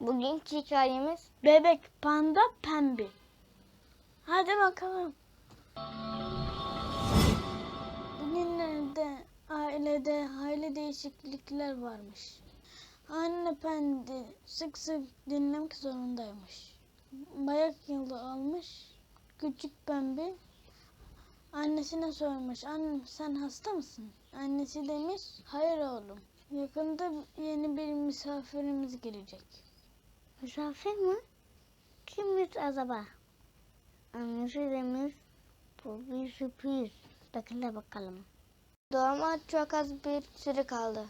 Bugünkü hikayemiz Bebek panda pembe. Hadi bakalım. Bugünlerde ailede hayli değişiklikler varmış. Anne pendi sık sık dinlemek zorundaymış. Bayak yılı almış. Küçük pembe annesine sormuş. Annem sen hasta mısın? Annesi demiş hayır oğlum. Yakında yeni bir misafirimiz gelecek. misafir mi? Kimmiş acaba? Annesi demiş bu bir sürpriz. Bekle bakalım. Doğuma çok az bir süre kaldı.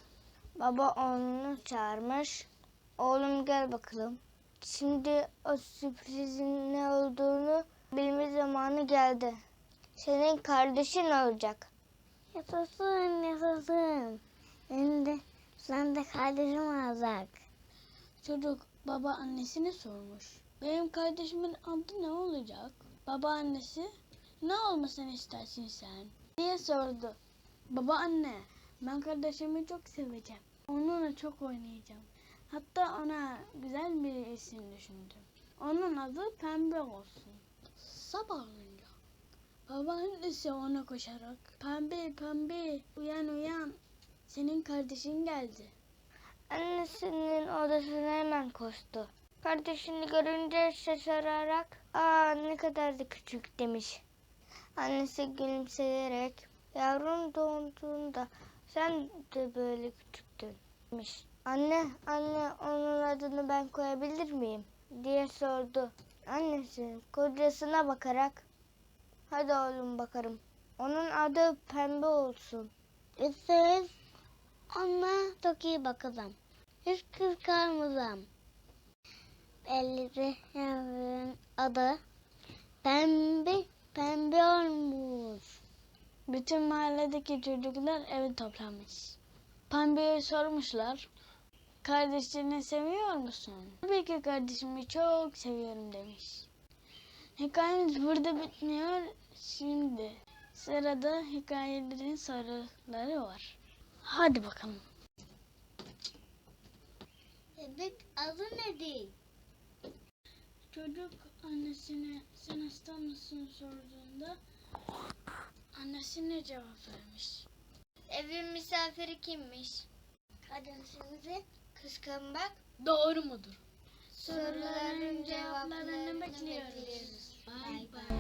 Baba oğlunu çağırmış. Oğlum gel bakalım. Şimdi o sürprizin ne olduğunu bilme zamanı geldi. Senin kardeşin olacak. Yaşasın yaşasın. Benim de kardeşim olacak. Çocuk baba annesine sormuş. Benim kardeşimin adı ne olacak? Baba annesi ne olmasını istersin sen? diye sordu. Baba anne ben kardeşimi çok seveceğim. Onunla çok oynayacağım. Hatta ona güzel bir isim düşündüm. Onun adı Pembe olsun. Sabah olunca baba annesi ona koşarak Pembe pembe uyan uyan senin kardeşin geldi. Annesinin odasına hemen koştu. Kardeşini görünce şaşırarak ''Aa ne kadar da küçük'' demiş. Annesi gülümseyerek ''Yavrum doğduğunda sen de böyle küçüktün'' demiş. ''Anne, anne onun adını ben koyabilir miyim?'' diye sordu. Annesi kocasına bakarak ''Hadi oğlum bakarım. Onun adı Pembe olsun.'' Siz ona çok iyi bakacağım. Hiç kıskanmayacağım. Belli yavrunun adı Pembe Pembe olmuş. Bütün mahalledeki çocuklar eve toplanmış. Pembe'ye sormuşlar. Kardeşini seviyor musun? Tabii ki kardeşimi çok seviyorum demiş. Hikayemiz burada bitmiyor. Şimdi sırada hikayelerin soruları var. Hadi bakalım. Bebek adı nedir? Çocuk annesine sen hasta mısın sorduğunda annesi ne cevap vermiş? Evin misafiri kimmiş? Kardeşimizi kıskanmak Doğru mudur? soruların cevaplarını bekliyoruz. Bay bay.